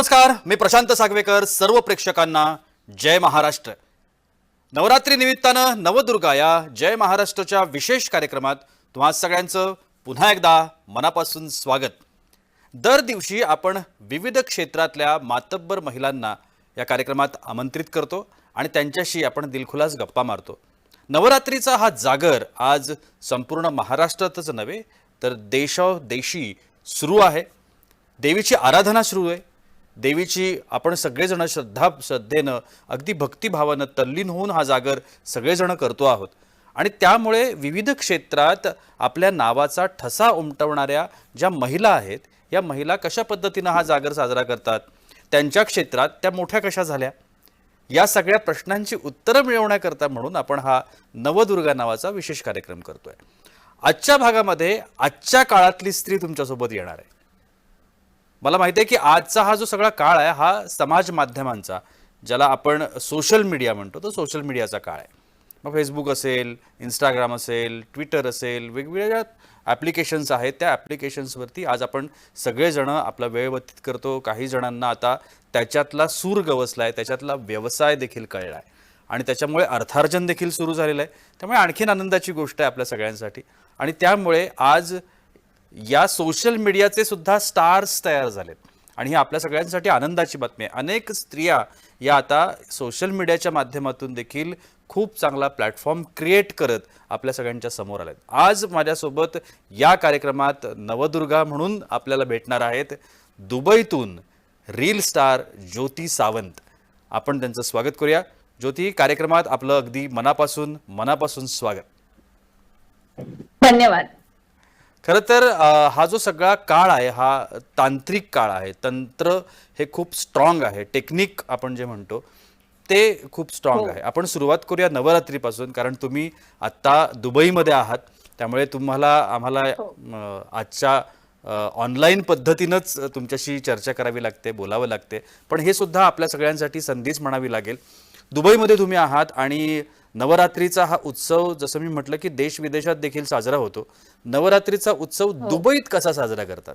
नमस्कार मी प्रशांत सागवेकर सर्व प्रेक्षकांना जय महाराष्ट्र. नवरात्री निमित्तानं नवदुर्गा या जय महाराष्ट्राच्या विशेष कार्यक्रमात तुम्हा सगळ्यांचं पुन्हा एकदा मनापासून स्वागत. दर दिवशी आपण विविध क्षेत्रातल्या मातब्बर महिलांना या कार्यक्रमात आमंत्रित करतो आणि त्यांच्याशी आपण दिलखुलास गप्पा मारतो. नवरात्रीचा हा जागर आज संपूर्ण महाराष्ट्रातच नव्हे तर देशोदेशी सुरू आहे. देवीची आराधना सुरू आहे. देवीची आपण सगळेजण श्रद्धा श्रद्धेनं अगदी भक्तिभावानं तल्लीन होऊन हा जागर सगळेजण करतो आहोत. आणि त्यामुळे विविध क्षेत्रात आपल्या नावाचा ठसा उमटवणाऱ्या ज्या महिला आहेत या महिला कशा पद्धतीनं हा जागर साजरा करतात त्यांच्या क्षेत्रात त्या मोठ्या कशा झाल्या? या सगळ्या प्रश्नांची उत्तरं मिळवण्याकरता म्हणून आपण हा नवदुर्गा नावाचा विशेष कार्यक्रम करतोय. आजच्या भागामध्ये आजच्या काळातली स्त्री तुमच्यासोबत येणार आहे. मला माहिती आहे की आजचा हा जो सगळा काळ आहे हा समाज माध्यमांचा ज्याला आपण सोशल मीडिया म्हणतो तो सोशल मीडियाचा काळ आहे. मग फेसबुक असेल इंस्टाग्राम असेल ट्विटर असेल वेगवेगळ्या ॲप्लिकेशन्स आहेत. त्या ॲप्लिकेशन्सवरती आज आपण सगळेजणं आपला वेळ व्यतीत करतो. काही जणांना आता त्याच्यातला सूर गवसला आहे त्याच्यातला व्यवसाय देखील कळला आहे आणि त्याच्यामुळे अर्थार्जन देखील सुरू झालेलं आहे. त्यामुळे आणखीन आनंदाची गोष्ट आहे आपल्या सगळ्यांसाठी. आणि त्यामुळे आज या सोशल मीडियाचे सुद्धा स्टार्स तयार झालेत. आणि ही आपल्या सगळ्यांसाठी आनंदाची बातमी आहे. अनेक स्त्रिया या आता सोशल मीडियाच्या माध्यमातून देखील खूप चांगला प्लॅटफॉर्म क्रिएट करत आपल्या सगळ्यांच्या समोर आलेत. आज माझ्यासोबत या कार्यक्रमात नवदुर्गा म्हणून आपल्याला भेटणार आहेत दुबईतून रील स्टार ज्योती सावंत. आपण त्यांचं स्वागत करूया. ज्योती कार्यक्रमात आपलं अगदी मनापासून मनापासून स्वागत. धन्यवाद. खरं तर हा जो सगळा काळ आहे हा तांत्रिक काळ आहे तंत्र हे खूप स्ट्रॉंग आहे टेक्निक आपण जे म्हणतो ते खूप स्ट्रॉंग आहे. आपण सुरुवात करूया नवरात्रीपासून कारण तुम्ही आत्ता दुबईमध्ये आहात त्यामुळे तुम्हाला आम्हाला अ, आजच्या ऑनलाईन पद्धतीनंच तुमच्याशी चर्चा करावी लागते बोलावं लागते. पण हे सुद्धा आपल्या सगळ्यांसाठी संधीच म्हणावी लागेल. दुबईमध्ये तुम्ही आहात आणि नवरात्रीचा हा उत्सव जसं मी म्हटलं की देश विदेशात देखील साजरा होतो नवरात्रीचा उत्सव दुबईत कसा साजरा करतात?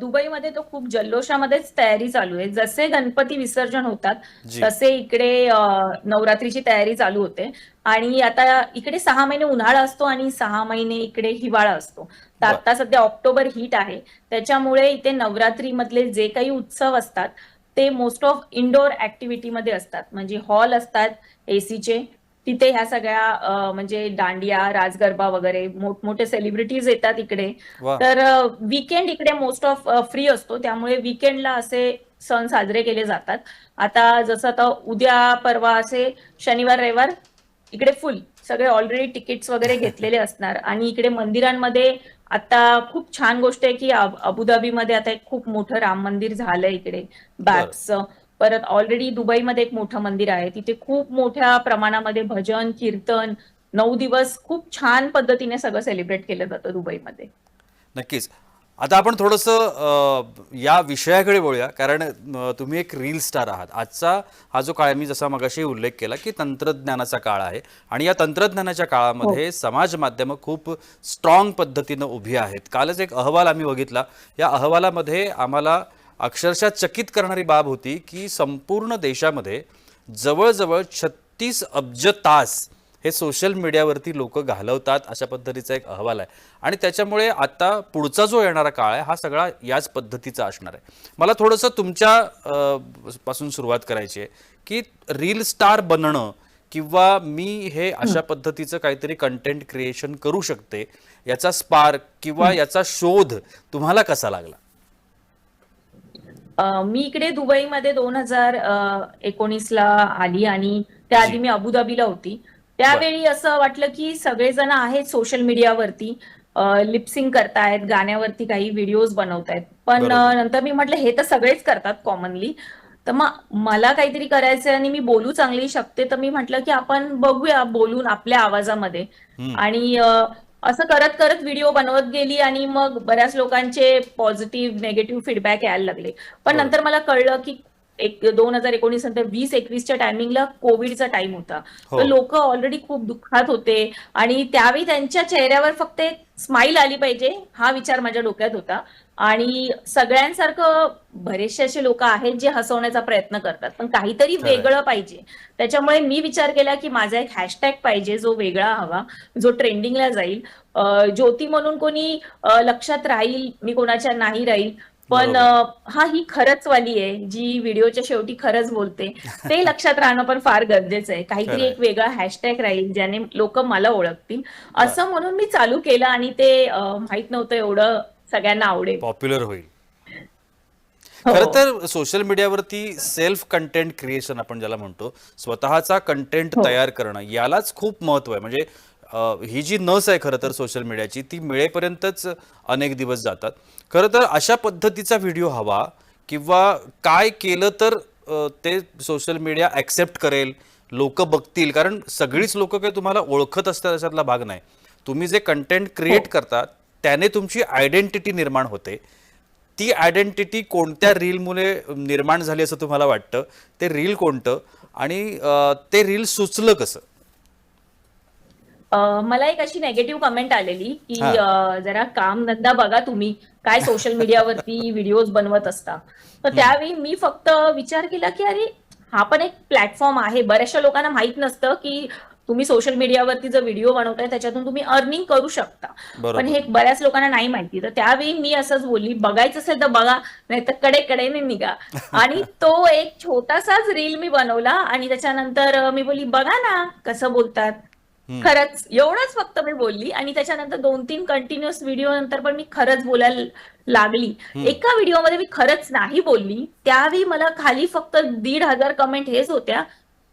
दुबईमध्ये तो खूप जल्लोषामध्येच तयारी चालू आहे. जसे गणपती विसर्जन होतात. तसे इकडे नवरात्रीची तयारी चालू होते. आणि आता इकडे सहा महिने उन्हाळा असतो आणि सहा महिने इकडे हिवाळा असतो. तर आता सध्या ऑक्टोबर हीट आहे. त्याच्यामुळे इथे नवरात्रीमधले जे काही उत्सव असतात ते मोस्ट ऑफ इंडोर ऍक्टिव्हिटीमध्ये असतात. म्हणजे हॉल असतात एसीचे तिथे ह्या सगळ्या म्हणजे दांडिया राजगरबा वगैरे मोठमोठे सेलिब्रिटीज येतात इकडे. तर वीकेंड इकडे मोस्ट ऑफ फ्री असतो. त्यामुळे वीकेंडला असे सण साजरे केले जातात. आता जसं आता उद्या परवा असे शनिवार रविवार इकडे फुल सगळे ऑलरेडी तिकीट्स वगैरे घेतलेले असणार. आणि इकडे मंदिरांमध्ये आता खूप छान गोष्ट आहे की अब- अबुधाबीमध्ये आता एक खूप मोठं राम मंदिर झालंय इकडे बॅप्सचं परत ऑलरेडी दुबईमध्ये एक मोठं मंदिर आहे. तिथे खूप मोठ्या प्रमाणामध्ये भजन कीर्तन नऊ दिवस खूप छान पद्धतीने सगळं सेलिब्रेट केलं जातं दुबईमध्ये. नक्कीच. आता आपण थोडंसं या विषयाकडे वळूया. कारण तुम्ही एक रील स्टार आहात. आजचा हा जो काळ मी जसा मगाशी उल्लेख केला की तंत्रज्ञानाचा काळ आहे. आणि या तंत्रज्ञानाच्या काळामध्ये समाज माध्यमं खूप स्ट्रॉंग पद्धतीनं उभी आहेत. कालच एक अहवाल आम्ही बघितला. या अहवालामध्ये आम्हाला अक्षरशः चकित करणारी बाब होती की संपूर्ण देशामध्ये जवळजवळ छत्तीस अब्ज तास हे सोशल मीडियावरती लोक घालवतात अशा पद्धतीचा एक अहवाल आहे. आणि त्याच्यामुळे आता पुढचा जो येणारा काळ आहे हा सगळा याच पद्धतीचा असणार आहे. मला थोडंसं तुमच्या पासून सुरुवात करायची आहे की रील स्टार बनणं किंवा मी हे अशा पद्धतीचं काहीतरी कंटेंट क्रिएशन करू शकते याचा स्पार्क किंवा याचा शोध तुम्हाला कसा लागला? अ, मी इकडे दुबईमध्ये दोन हजार एकोणीसला आली आणि त्याआधी मी अबुधाबीला होती. त्यावेळी असं वाटलं की सगळेजण आहेत सोशल मीडियावरती लिपसिंग करतायत गाण्यावरती काही व्हिडिओज बनवतायत. पण नंतर मी म्हटलं हे तर सगळेच करतात कॉमनली तर मग मला काहीतरी करायचंय आणि मी बोलू चांगली शकते तर मी म्हटलं की आपण बघूया बोलून आपल्या आवाजामध्ये. आणि असं करत करत व्हिडिओ बनवत गेली आणि मग बऱ्याच लोकांचे पॉझिटिव्ह नेगेटिव्ह फीडबॅक यायला लागले. पण. नंतर मला कळलं की एक दोन हजार एकोणीस नंतर वीस एकवीसच्या टायमिंगला कोविडचा टाइम होता हो. तर लोक ऑलरेडी खूप दुःखात होते आणि त्यावेळी त्यांच्या चेहऱ्यावर फक्त एक स्माईल आली पाहिजे हा विचार माझ्या डोक्यात होता आणि सगळ्यांसारखं बरेचसे असे लोक आहेत जे हसवण्याचा प्रयत्न करतात पण काहीतरी. वेगळं पाहिजे त्याच्यामुळे मी विचार केला की माझा एक हॅशटॅग पाहिजे जो वेगळा हवा जो ट्रेंडिंगला जाईल ज्योती म्हणून कोणी लक्षात राहील मी कोणाच्या नाही राहील पण हा ही खरंच वाली आहे जी व्हिडिओच्या शेवटी खरंच बोलते. ते लक्षात राहणं पण फार गरजेचं आहे. काहीतरी. एक वेगळा हॅशटॅग राहील ज्याने लोक मला ओळखतील. असं म्हणून मी चालू केलं आणि ते माहीत नव्हतं एवढं सगळ्यांना आवडेल. पॉप्युलर होईल. हो. खरं तर सोशल मीडियावरती सेल्फ कंटेंट क्रिएशन आपण ज्याला म्हणतो स्वतःचा कंटेंट हो. तयार करणं यालाच खूप महत्त्व आहे. म्हणजे ही जी नस आहे खरं तर सोशल मीडियाची ती मिळेपर्यंतच अनेक दिवस जातात. खरं तर अशा पद्धतीचा व्हिडिओ हवा किंवा काय केलं तर ते सोशल मीडिया ॲक्सेप्ट करेल लोक बघतील. कारण सगळीच लोक काही तुम्हाला ओळखत असतात अशातला भाग नाही. तुम्ही जे कंटेंट क्रिएट करता त्याने तुमची आयडेंटिटी निर्माण होते. ती आयडेंटिटी कोणत्या रीलमुळे निर्माण झाली असं तुम्हाला वाटतं? ते रील कोणतं? आणि ते रील सुचलं कसं? मला एक अशी नेगेटिव्ह कमेंट आलेली की जरा काम धंदा बघा तुम्ही. काय सोशल मीडियावरती व्हिडिओज बनवत असता. तर त्यावेळी मी फक्त विचार केला की अरे हा पण एक प्लॅटफॉर्म आहे. बऱ्याचशा लोकांना माहीत नसतं की तुम्ही सोशल मीडियावरती जर व्हिडिओ बनवताय त्याच्यातून तुम्ही अर्निंग करू शकता. पण हे बऱ्याच लोकांना नाही माहिती. तर त्यावेळी मी असंच बोलली बघायचं असेल तर बघा नाही तर कडे कडेने निघा. आणि तो एक छोटासाच रील मी बनवला आणि त्याच्यानंतर मी बोलली बघा ना कसं बोलतात. खरंच एवढंच फक्त मी बोलली आणि त्याच्यानंतर दोन तीन कंटिन्युअस व्हिडिओ नंतर पण मी खरंच बोलायला लागली. एका व्हिडिओमध्ये मी खरंच नाही बोलली त्यावेळी मला खाली फक्त दीड हजार कमेंट हेच होत्या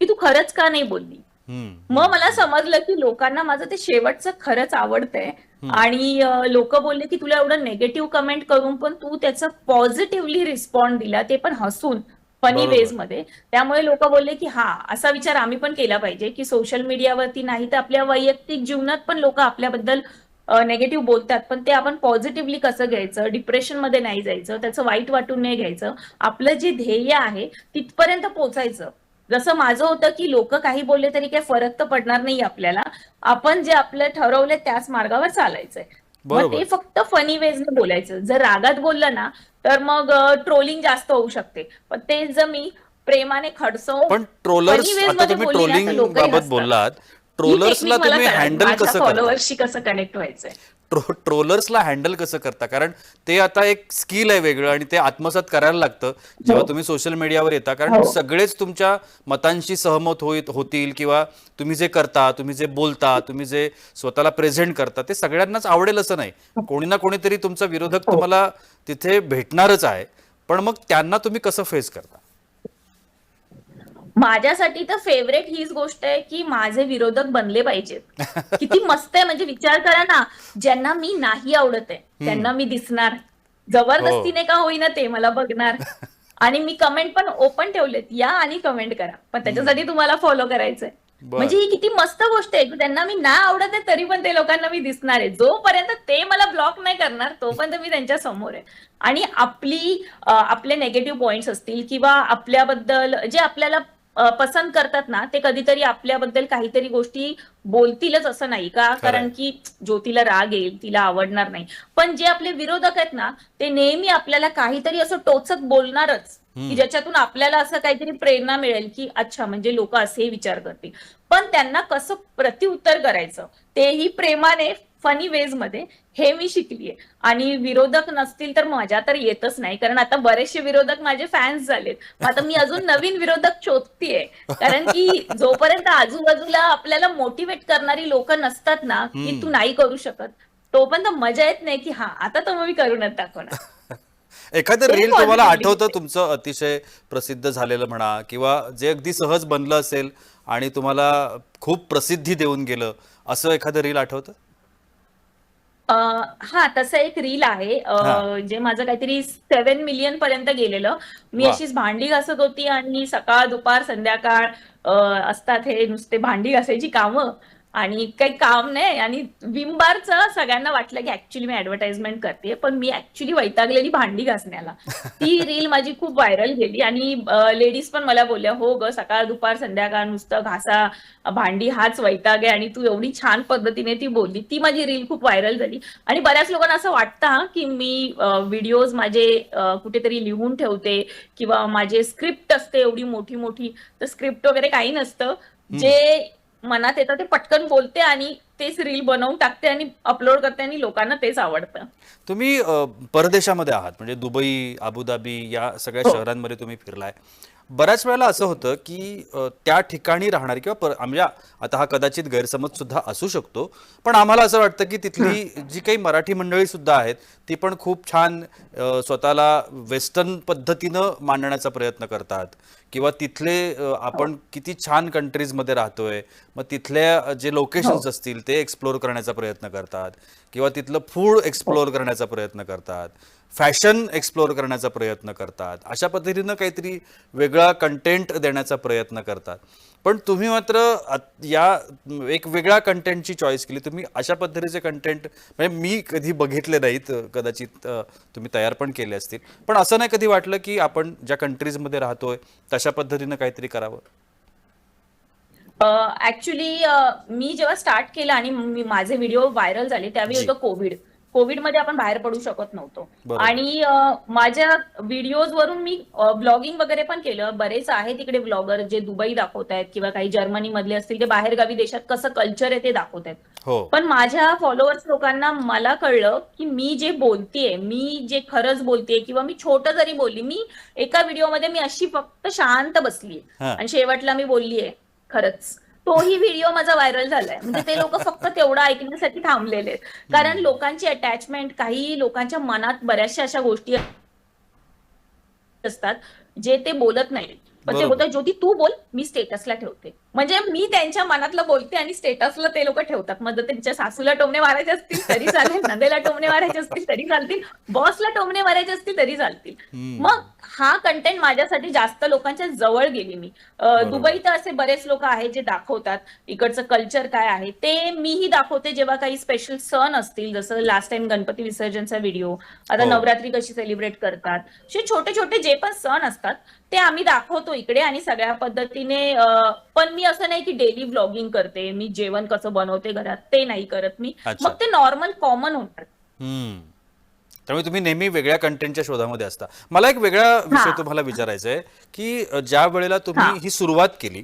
की तू खरंच का नाही बोलली. मग मला समजलं की लोकांना माझं ते शेवटचं खरंच आवडतंय आणि लोक बोलले की तुला एवढं नेगेटिव्ह कमेंट करून पण तू त्याचं पॉझिटिव्हली रिस्पॉन्ड दिला ते पण हसून. फनी. वेजमध्ये. त्यामुळे लोक बोलले की हा असा विचार आम्ही पण केला पाहिजे की सोशल मीडियावरती नाही तर आपल्या वैयक्तिक जीवनात पण लोक आपल्याबद्दल नेगेटिव्ह बोलतात. पण ते आपण पॉझिटिव्हली कसं घ्यायचं? डिप्रेशनमध्ये नाही जायचं. त्याचं वाईट वाटून नाही घ्यायचं. आपलं जे ध्येय आहे तिथपर्यंत पोहोचायचं जसं माझं होतं की लोक काही बोलले तरी काही फरक तर पडणार नाही आपल्याला. आपण जे आपलं ठरवलंय त्याच मार्गावर चालायचंय. मग. ते फक्त फनी वेजने बोलायचं. जर रागात बोललं ना तर मग ट्रोलिंग जास्त होऊ शकते पण ते जर मी प्रेमाने खडसवून पण ट्रोलर्स आता तुम्ही ट्रोलिंग बाबत. बोललात ही ट्रोलर्सला तुम्ही. हँडल कसं करता फॉलोअर्सशी कसं कनेक्ट व्हायचंय ट्रो ट्रोलर्सला हँडल कसं करता कारण ते आता एक स्किल आहे वेगळं आणि ते आत्मसात करायला लागतं जेव्हा हो. तुम्ही सोशल मीडियावर येता कारण हो. सगळेच तुमच्या मतांशी सहमत होईत होतील किंवा तुम्ही जे करता तुम्ही जे बोलता तुम्ही जे स्वतःला प्रेझेंट करता ते सगळ्यांनाच आवडेल असं नाही कोणी ना कोणीतरी तुमचा विरोधक हो. तुम्हाला तिथे भेटणारच आहे. पण मग त्यांना तुम्ही कसं फेस करता? माझ्यासाठी तर फेवरेट हीच गोष्ट आहे की माझे विरोधक बनले पाहिजेत. किती मस्त आहे म्हणजे विचार करा ना. ज्यांना मी नाही आवडत आहे त्यांना मी दिसणार. जबरदस्तीने हो. का होईना ते मला बघणार. आणि मी कमेंट पण ओपन ठेवलेत. या आणि कमेंट करा. पण त्याच्यासाठी तुम्हाला फॉलो करायचंय. म्हणजे ही किती मस्त गोष्ट आहे की त्यांना मी ना आवडत आहे तरी पण ते लोकांना मी दिसणार आहे. जोपर्यंत ते मला ब्लॉक नाही करणार तोपर्यंत मी त्यांच्यासमोर आहे. आणि आपली आपले नेगेटिव्ह पॉइंट्स असतील किंवा आपल्याबद्दल जे आपल्याला पसंत करतात ना ते कधीतरी आपल्याबद्दल काहीतरी गोष्टी बोलतीलच असं नाही का? कारण की ज्योतीला राग येईल तिला आवडणार नाही. पण जे आपले विरोधक आहेत ना ते नेहमी आपल्याला काहीतरी असं टोचत बोलणारच. की ज्याच्यातून आपल्याला असं काहीतरी प्रेरणा मिळेल की अच्छा म्हणजे लोक असेही विचार करतील. पण त्यांना कसं प्रत्युत्तर करायचं? तेही प्रेमाने फनी वेजमध्ये हे मी शिकलीये. आणि विरोधक नसतील तर मजा तर येतच नाही. कारण आता बरेचसे विरोधक माझे फॅन्स झालेत. आता मी अजून नवीन विरोधक शोधतीये. कारण की जोपर्यंत आजूबाजूला आपल्याला मोटिवेट करणारी लोक नसतात ना की तू नाही करू शकत तोपर्यंत मजा येत नाही की हा आता तर मग मी करूनच दाखवणार एखादं रील तुम्हाला आठवतं. तुमचं अतिशय प्रसिद्ध झालेलं म्हणा किंवा जे अगदी सहज बनलं असेल आणि तुम्हाला खूप प्रसिद्धी देऊन गेलं असं एखादं रील आठवतं हा तसं एक रील आहे. जे माझं काहीतरी सेव्हन मिलियन पर्यंत गेलेलं मी. अशीच भांडी घासत होती आणि सकाळ दुपार संध्याकाळ असतात हे नुसते भांडी घासायची कामं आणि काही काम नाही आणि विमबारचं सगळ्यांना वाटलं की ऍक्च्युली मी ऍडव्हर्टाइजमेंट करते पण मी ऍक्च्युली वैतागलेली भांडी घासण्याला. ती रील माझी खूप व्हायरल गेली आणि लेडीज पण मला बोलल्या हो ग सकाळ दुपार संध्याकाळ नुसतं घासा भांडी हाच वैताग आहे आणि तू एवढी छान पद्धतीने ती बोलली. ती माझी रील खूप व्हायरल झाली. आणि बऱ्याच लोकांना असं वाटतं की मी व्हिडिओज माझे कुठेतरी लिहून ठेवते किंवा माझे स्क्रिप्ट असते एवढी मोठी मोठी तर स्क्रिप्ट वगैरे काही नसतं. जे मनात येतं ते पटकन बोलते आणि तेच रील बनवून टाकते आणि अपलोड करते आणि लोकांना तेच आवडतं. तुम्ही अ, परदेशामध्ये आहात म्हणजे दुबई अबुधाबी या सगळ्या हो. शहरांमध्ये तुम्ही फिरलाय. बऱ्याच वेळेला असं होतं की अ, त्या ठिकाणी राहणारी किंवा पर म्हणजे आता हा कदाचित गैरसमज सुद्धा असू शकतो पण आम्हाला असं वाटतं की तिथली जी काही मराठी मंडळी सुद्धा आहेत ती पण खूप छान अ, स्वतःला वेस्टर्न पद्धतीनं मांडण्याचा प्रयत्न करतात. किंवा तिथले आपण किती छान कंट्रीजमध्ये राहतोय मग तिथल्या जे लोकेशन्स असतील ते एक्सप्लोर करण्याचा प्रयत्न करतात. किंवा तिथलं फूड एक्सप्लोर करण्याचा प्रयत्न करतात. फॅशन एक्सप्लोर करण्याचा प्रयत्न करतात. अशा पद्धतीनं काहीतरी वेगळा कंटेंट देण्याचा प्रयत्न करतात. पण तुम्ही मात्र या एक वेगळ्या कंटेंटची चॉईस केली. तुम्ही अशा पद्धतीचे कंटेंट म्हणजे मी कधी बघितले नाहीत कदाचित तुम्ही तयार पण केले असतील. पण असं नाही कधी वाटलं की आपण ज्या कंट्रीजमध्ये राहतोय तशा पद्धतीनं काहीतरी करावं? ऍक्च्युली मी जेव्हा स्टार्ट केलं आणि माझे व्हिडिओ व्हायरल झाले त्यावेळी. होतं कोविड कोविडमध्ये आपण बाहेर पडू शकत नव्हतो. आणि माझ्या व्हिडिओज वरून मी ब्लॉगिंग वगैरे पण केलं. बरेच आहेत तिकडे ब्लॉगर जे दुबई दाखवत आहेत किंवा काही जर्मनी मधले असतील ते बाहेरगावी देशात कसं कल्चर आहे ते दाखवत आहेत. हो. पण माझ्या फॉलोअर्स लोकांना मला कळलं की मी जे बोलतेय मी जे खरंच बोलतेय किंवा मी छोटं जरी बोलली मी एका व्हिडिओमध्ये मी अशी फक्त शांत बसली. आणि शेवटला मी बोललीये खरंच. तोही व्हिडिओ माझा व्हायरल झालाय. म्हणजे ते लोक फक्त तेवढं ऐकण्यासाठी थांबलेले आहेत. कारण लोकांची अटॅचमेंट काही लोकांच्या मनात बऱ्याचशा अशा गोष्टी असतात जे ते बोलत नाही पण ते. बोलतात ज्योती तू बोल मी स्टेटसला ठेवते. म्हणजे मी त्यांच्या मनातलं बोलते आणि स्टेटसला ते लोक ठेवतात. मग त्यांच्या सासूला टोमणे मारायचे असतील तरी चालेल. नंदेला टोमणे मारायचे असतील तरी चालतील. बॉसला टोमणे मारायचे असतील तरी चालतील. मग हा कंटेंट माझ्यासाठी जास्त लोकांच्या जवळ गेली मी. बरोबर. दुबईत असे बरेच लोक आहेत जे दाखवतात इकडचं कल्चर काय आहे. ते मीही दाखवते जेव्हा काही स्पेशल सण असतील जसं लास्ट टाइम गणपती विसर्जनचा व्हिडिओ आता हो. नवरात्री कशी सेलिब्रेट करतात. असे छोटे छोटे जे पण सण असतात ते आम्ही दाखवतो इकडे आणि सगळ्या पद्धतीने पण मी असं नाही की डेली व्लॉगिंग करते मी जेवण कसं बनवते घरात ते नाही करत मी. मग ते नॉर्मल कॉमन हम्म. त्यामुळे तुम्ही नेहमी वेगळ्या कंटेंटच्या शोधामध्ये असता मला एक वेगळा विषय. तुम्हाला विचारायचा आहे की ज्या वेळेला तुम्ही हा. सुरुवात केली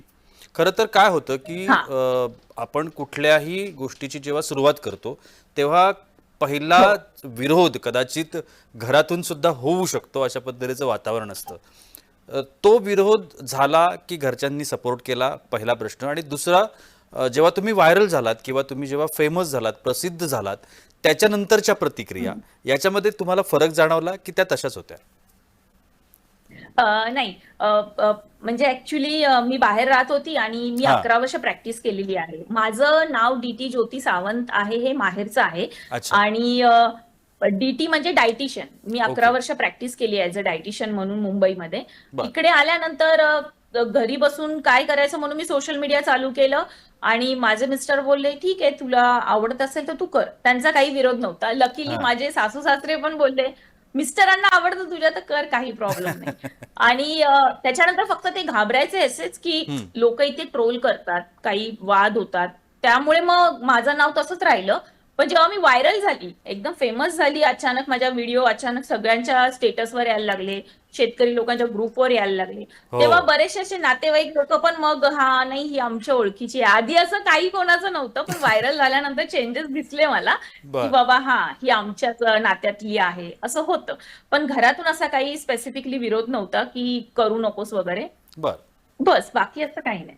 खरं तर काय होतं की आपण कुठल्याही गोष्टीची जेव्हा सुरुवात करतो तेव्हा पहिला हो. विरोध कदाचित घरातून सुद्धा होऊ शकतो अशा पद्धतीचं वातावरण असतं तो विरोध झाला की घरच्यांनी सपोर्ट केला पहिला प्रश्न. आणि दुसरा जेव्हा तुम्ही व्हायरल झालात किंवा तुम्ही जेव्हा फेमस झालात प्रसिद्ध झालात त्याच्यानंतरच्या प्रतिक्रिया याच्यामध्ये तुम्हाला फरक जाणवला की त्या तशाच होत्या? नाही. म्हणजे ऍक्च्युली मी बाहेर राहत होती आणि मी. अकरा वर्ष प्रॅक्टिस केलेली आहे. माझं नाव डीटी ज्योती सावंत आहे हे माहेरचं आहे. आणि डीटी म्हणजे डायटिशियन मी अकरा. वर्ष प्रॅक्टिस केली ॲज अ डायटिशियन म्हणून मुंबईमध्ये. इकडे आल्यानंतर घरी बसून काय करायचं म्हणून मी सोशल मीडिया चालू केलं आणि माझे मिस्टर बोलले ठीक आहे तुला आवडत असेल तर तू कर त्यांचा काही विरोध नव्हता लकीली. माझे सासू सासरे पण बोलले मिस्टरांना आवडतं तुझ्या तर कर काही प्रॉब्लेम नाही आणि त्याच्यानंतर फक्त ते घाबरायचे असेच की. लोक इथे ट्रोल करतात काही वाद होतात त्यामुळे मग माझं नाव तसंच राहिलं पण जेव्हा मी व्हायरल झाली एकदम फेमस झाली अचानक माझ्या व्हिडिओ अचानक सगळ्यांच्या स्टेटसवर यायला लागले शेतकरी लोकांच्या ग्रुपवर यायला लागले. हो. तेव्हा बरेचसे असे नातेवाईक लोक पण मग हा नाही ही आमच्या ओळखीची आहे. आधी असं काही कोणाचं नव्हतं पण व्हायरल झाल्यानंतर चेंजेस दिसले मला बर. की बाबा हा ही आमच्याच नात्यातली आहे. असं होतं. पण घरातून असा काही स्पेसिफिकली विरोध नव्हता की करू नकोस वगैरे. बर. बस बाकी असं काही नाही.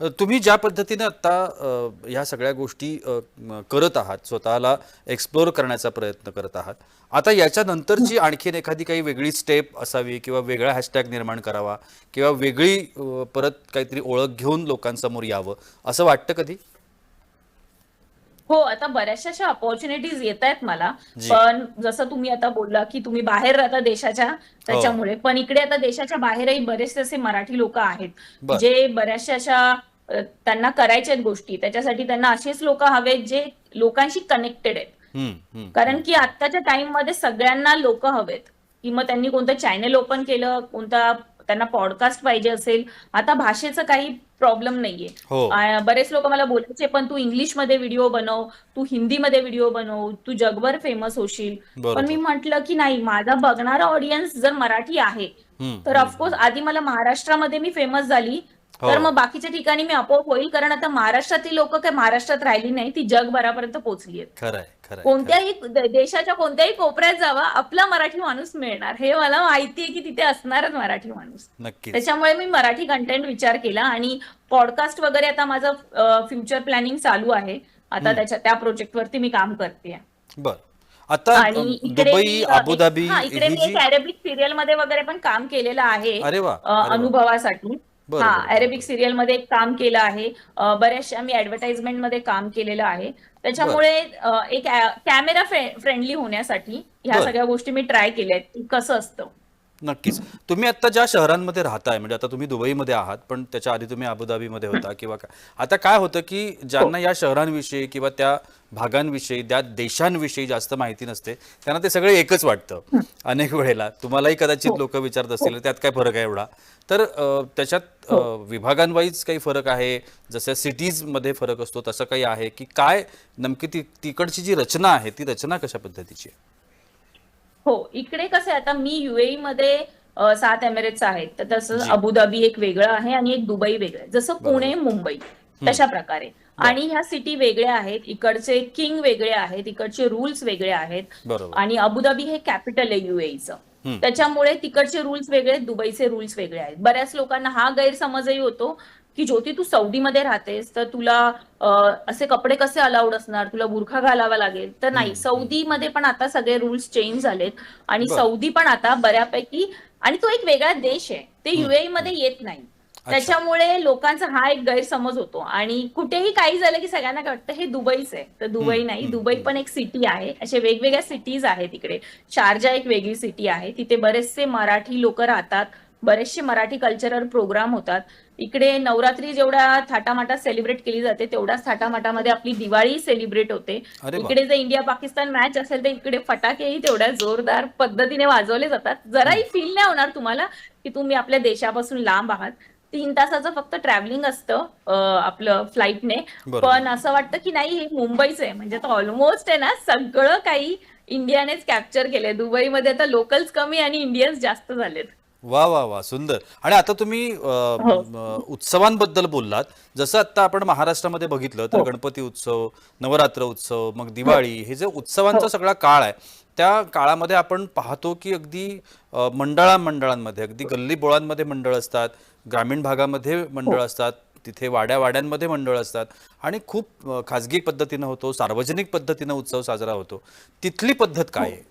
तुम्ही ज्या पद्धतीने आता अ, ह्या सगळ्या गोष्टी करत आहात स्वतःला एक्सप्लोर करण्याचा प्रयत्न करत आहात आता याच्यानंतरची आणखीन एखादी काही वेगळी स्टेप असावी किंवा वेगळा हॅशटॅग निर्माण करावा किंवा वेगळी परत काहीतरी ओळख घेऊन लोकांसमोर यावं असं वाटतं कधी? हो आता बऱ्याचशा अशा अपॉर्च्युनिटीज येत आहेत मला. पण जसं तुम्ही आता बोलला की तुम्ही बाहेर राहता देशाच्या त्याच्यामुळे. पण इकडे आता देशाच्या बाहेरही बरेचसे असे मराठी लोक आहेत. जे बऱ्याचशा अशा त्यांना करायच्या आहेत गोष्टी. त्याच्यासाठी त्यांना असेच लोक हवेत जे लोकांशी कनेक्टेड आहेत. कारण की आत्ताच्या टाइममध्ये सगळ्यांना लोक हवेत. की मग त्यांनी कोणतं चॅनल ओपन केलं कोणता त्यांना पॉडकास्ट पाहिजे असेल. आता भाषेचं काही प्रॉब्लेम नाहीये. हो. बरेच लोक मला बोलायचे पण तू इंग्लिशमध्ये व्हिडिओ बनव तू हिंदीमध्ये व्हिडिओ बनव तू जगभर फेमस होशील. पण मी म्हंटल की नाही माझा बघणारा ऑडियन्स जर मराठी आहे तर ऑफकोर्स आधी मला महाराष्ट्रामध्ये मी फेमस झाली. तर मग बाकीच्या ठिकाणी मी आपोआप होईल कारण आता महाराष्ट्रातली लोक काय महाराष्ट्रात राहिली नाही ती जगभरापर्यंत पोहोचली आहेत. कोणत्याही देशाच्या कोणत्याही कोपऱ्यात जावा आपला मराठी माणूस मिळणार. हे मला माहिती आहे की तिथे असणारच मराठी माणूस. त्याच्यामुळे मी मराठी कंटेंट विचार केला आणि पॉडकास्ट वगैरे आता माझं फ्युचर प्लॅनिंग चालू आहे. आता त्याच्या त्या प्रोजेक्टवरती मी काम करते. बर. आता आणि इकडे दुबई अबुधाबी हा, इकडे ही मी एक अरेबिक सिरियलमध्ये वगैरे पण काम केलेलं आहे. अनुभवासाठी. हा. अरेबिक सिरियलमध्ये एक काम केलं आहे बऱ्याचशा मी ऍडव्हर्टाइजमेंटमध्ये काम केलेलं आहे त्याच्यामुळे एक कॅमेरा फ्रेंडली होण्यासाठी ह्या. सगळ्या गोष्टी मी ट्राय केल्या आहेत की कसं असतं नक्कीच. तुम्ही आता ज्या शहरांमध्ये राहताय म्हणजे आता तुम्ही दुबईमध्ये आहात पण त्याच्या आधी तुम्ही अबुधाबीमध्ये होता किंवा काय. आता काय होतं की ज्यांना या शहरांविषयी किंवा त्या भागांविषयी त्या देशांविषयी जास्त माहिती नसते त्यांना ते सगळे एकच वाटतं अनेक वेळेला. तुम्हालाही कदाचित लोक विचारत असतील त्यात काय फरक आहे एवढा? तर त्याच्यात विभागांवाईज काही फरक आहे? जसं सिटीजमध्ये फरक असतो तसं काही आहे? की काय नेमकी ती तिकडची जी रचना आहे ती रचना कशा पद्धतीची आहे? हो इकडे कसं आहे आता मी युएई मध्ये अ, सात एमिरेट्स आहेत. तर तसं जी. अबुधाबी एक वेगळं आहे आणि एक दुबई वेगळं आहे. जसं बरोबर. पुणे मुंबई तशा प्रकारे. आणि ह्या सिटी वेगळ्या आहेत इकडचे किंग वेगळे आहेत इकडचे रूल्स वेगळे आहेत. बरोबर. आणि अबुधाबी हे कॅपिटल आहे युएईचं हम्म. त्याच्यामुळे तिकडचे रूल्स वेगळे आहेत दुबईचे रूल्स वेगळे आहेत. बऱ्याच लोकांना हा गैरसमजही होतो. की ज्योती तू सौदीमध्ये राहतेस तर तुला असे कपडे कसे अलाउड असणार? तुला बुरखा घालावा लागेल. तर नाही सौदीमध्ये पण आता सगळे रूल्स चेंज झालेत. आणि. सौदी पण आता बऱ्यापैकी आणि तो एक वेगळा देश आहे. ते युएई मध्ये येत नाही. त्याच्यामुळे लोकांचा हा एक गैरसमज होतो. आणि कुठेही काही झालं की सगळ्यांना वाटतं हे दुबईच आहे. तर दुबई नाही. दुबई पण एक सिटी आहे. असे वेगवेगळ्या सिटीज आहेत इकडे शारजा एक वेगळी सिटी आहे. तिथे बरेचसे मराठी लोक राहतात. बरेचसे मराठी कल्चरल प्रोग्राम होतात. इकडे नवरात्री जेवढ्या थाटामाटात सेलिब्रेट केली जाते तेवढ्याच थाटामाटामध्ये आपली दिवाळी सेलिब्रेट होते. इकडे जर इंडिया पाकिस्तान मॅच असेल तर इकडे फटाकेही तेवढ्या जोरदार पद्धतीने वाजवले जातात. जराही फील नाही होणार तुम्हाला की तुम्ही आपल्या देशापासून लांब आहात. तीन तासाचं फक्त ट्रॅव्हलिंग असतं आपलं फ्लाईटने. पण असं वाटतं की नाही हे मुंबईचं आहे. म्हणजे ऑलमोस्ट आहे ना सगळं काही इंडियानेच कॅप्चर केलंय. दुबईमध्ये आता लोकल्स कमी आणि इंडियन्स जास्त झालेत. वा वा वा सुंदर. आणि आता तुम्ही अ, हो. म, उत्सवांबद्दल बोललात. जसं आता आपण महाराष्ट्रामध्ये बघितलं तर हो. गणपती उत्सव नवरात्र उत्सव मग दिवाळी हे. जे उत्सवांचा सगळा काळ आहे त्या काळामध्ये आपण पाहतो की अगदी अ, मंडळा मंडळांमध्ये अगदी गल्ली बोळांमध्ये मंडळ असतात ग्रामीण भागामध्ये मंडळ असतात तिथे वाड्या वाड्यांमध्ये मंडळ असतात आणि खूप अ, खाजगी पद्धतीनं होतो सार्वजनिक पद्धतीनं उत्सव साजरा होतो. तिथली पद्धत काय आहे?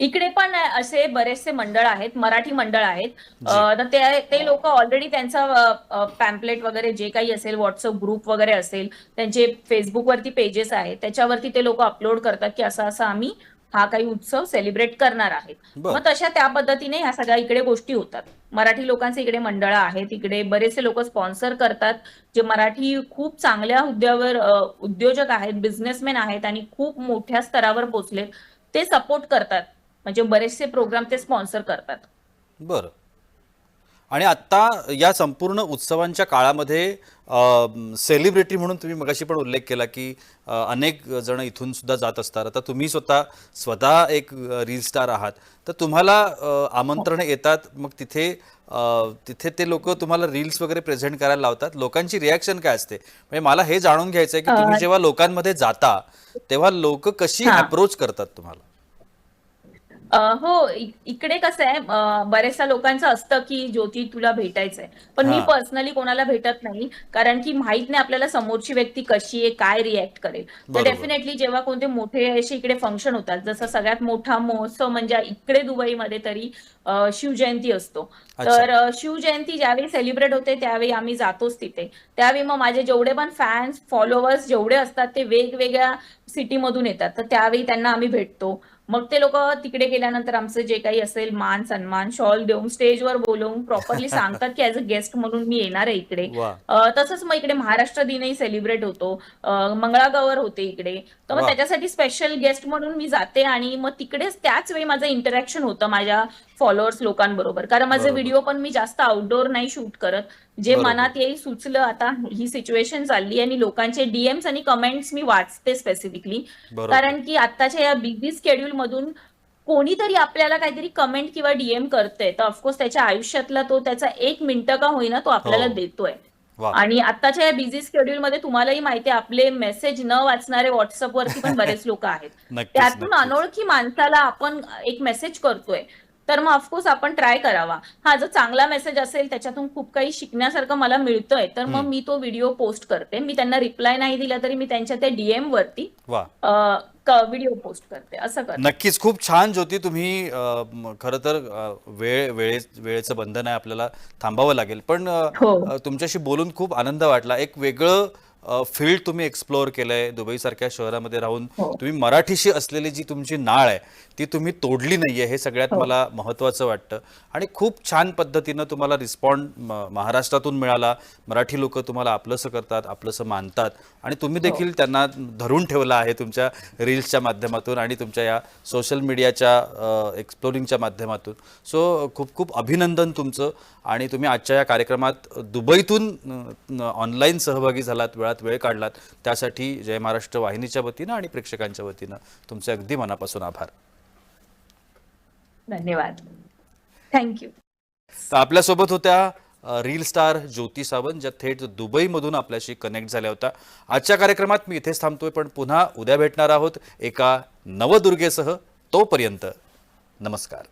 इकडे पण असे बरेचसे मंडळ आहेत मराठी मंडळ आहेत. तर ते ते लोक ऑलरेडी त्यांचा पॅम्पलेट वगैरे जे काही असेल व्हॉट्सअप ग्रुप वगैरे असेल त्यांचे फेसबुकवरती पेजेस आहेत त्याच्यावरती ते लोक अपलोड करतात की असं असं आम्ही हा काही उत्सव सेलिब्रेट करणार आहेत. मग तशा त्या पद्धतीने ह्या सगळ्या इकडे गोष्टी होतात. मराठी लोकांचे इकडे मंडळ आहेत इकडे बरेचसे लोक स्पॉन्सर करतात जे मराठी खूप चांगल्या हुद्द्यावर उद्योजक आहेत बिझनेसमॅन आहेत आणि खूप मोठ्या स्तरावर पोहोचलेत ते सपोर्ट करतात. म्हणजे बरेचसे प्रोग्राम ते स्पॉन्सर करतात. बरं. आणि आत्ता या संपूर्ण उत्सवांच्या काळामध्ये सेलिब्रिटी म्हणून तुम्ही मगाशी पण उल्लेख केला की अनेक जण इथून सुद्धा जात असतात. आता तुम्ही स्वतः स्वतः एक रील स्टार आहात. तर तुम्हाला आमंत्रण येतात मग तिथे तिथे ते लोक तुम्हाला रील्स वगैरे प्रेझेंट करायला लावतात. लोकांची रिॲक्शन काय असते? म्हणजे मला हे जाणून घ्यायचं आहे की तुम्ही जेव्हा लोकांमध्ये जाता तेव्हा लोक कशी. अप्रोच करतात तुम्हाला? हो इकडे कसं आहे बऱ्याचशा लोकांचं असतं की ज्योती तुला भेटायचंय पण मी. पर्सनली कोणाला भेटत नाही कारण की माहीत नाही आपल्याला समोरची व्यक्ती कशी आहे काय रिॲक्ट करेल तर. डेफिनेटली जेव्हा कोणते मोठे असे इकडे फंक्शन होतात जसं सगळ्यात मोठा महोत्सव म्हणजे इकडे दुबईमध्ये तरी शिवजयंती असतो. तर शिवजयंती ज्यावेळी सेलिब्रेट होते त्यावेळी आम्ही जातोच तिथे त्यावेळी मग माझे जेवढे पण फॅन्स फॉलोअर्स जेवढे असतात ते वेगवेगळ्या सिटीमधून येतात तर त्यावेळी त्यांना आम्ही भेटतो मग ते लोक तिकडे गेल्यानंतर आमचं जे काही असेल मान सन्मान शॉल देऊन स्टेजवर बोलवून प्रॉपरली सांगतात की ऍज अ गेस्ट म्हणून मी येणार आहे इकडे. तसंच मग इकडे महाराष्ट्र दिनही सेलिब्रेट होतो. मंगळागौर होते इकडे. तर मग. त्याच्यासाठी स्पेशल गेस्ट म्हणून मी जाते आणि मग तिकडेच त्याच वेळी माझं इंटरॅक्शन होतं माझ्या फॉलोअर्स लोकांबरोबर. कारण माझे. व्हिडिओ पण मी जास्त आउटडोर नाही शूट करत. जे. मनात येईल सुचलं आता ही सिच्युएशन चालली आणि लोकांचे डीएम्स आणि कमेंट्स मी वाचते स्पेसिफिकली कारण की आत्ताच्या या बिझी स्केड्यूल मधून कोणीतरी आपल्याला काहीतरी कमेंट किंवा डीएम करतंय. तर ऑफकोर्स त्याच्या आयुष्यातला तो त्याचा एक मिनिटं का होईना तो आपल्याला हो. देतोय. आणि आत्ताच्या या बिझी स्केड्यूल मध्ये तुम्हालाही माहिती आहे आपले मेसेज न वाचणारे व्हॉट्सअप वरती पण बरेच लोक आहेत. त्यातून. अनोळखी माणसाला आपण एक मेसेज करतोय. तर मग ऑफकोर्स आपण ट्राय करावा. हा जर चांगला मेसेज असेल त्याच्यातून खूप काही शिकण्यासारखं मला मिळतंय. तर मग. मी तो व्हिडिओ पोस्ट करते. मी त्यांना रिप्लाय नाही दिला तरी मी त्यांच्या त्या डीएम वरती व्हिडिओ पोस्ट करते. असं करते. नक्कीच. खूप छान ज्योती तुम्ही खरं तर वेळ वेळे वेळेचं बंधन आहे आपल्याला थांबावं लागेल. पण हो. तुमच्याशी बोलून खूप आनंद वाटला. एक वेगळं फील्ड तुम्ही एक्सप्लोअर केलंय दुबईसारख्या शहरामध्ये राहून. हो. तुम्ही मराठीशी असलेली जी तुमची नाळ आहे ती तुम्ही तोडली नाहीये हे सगळ्यात हो. मला महत्त्वाचं वाटतं. आणि खूप छान पद्धतीनं तुम्हाला रिस्पॉन्ड महाराष्ट्रातून मिळाला. मराठी लोक तुम्हाला आपलंसं करतात आपलंसं मानतात. आणि तुम्ही हो. देखील त्यांना धरून ठेवलं आहे तुमच्या रील्सच्या माध्यमातून आणि तुमच्या या सोशल मीडियाच्या एक्सप्लोरिंगच्या माध्यमातून. सो खूप खूप अभिनंदन तुमचं. आणि तुम्ही आजच्या या कार्यक्रमात दुबईतून ऑनलाईन सहभागी झालात वेळात वेळ काढलात. त्यासाठी जय महाराष्ट्र वाहिनीच्या वतीनं आणि प्रेक्षकांच्या वतीनं तुमचे अगदी मनापासून आभार. धन्यवाद. थँक्यू आपल्यासोबत होत्या रील स्टार ज्योती सावंत ज्या थेट दुबईमधून आपल्याशी कनेक्ट झाल्या होत्या. आजच्या कार्यक्रमात मी इथेच थांबतोय पण पुन्हा उद्या भेटणार आहोत एका नवदुर्गेसह तोपर्यंत. नमस्कार.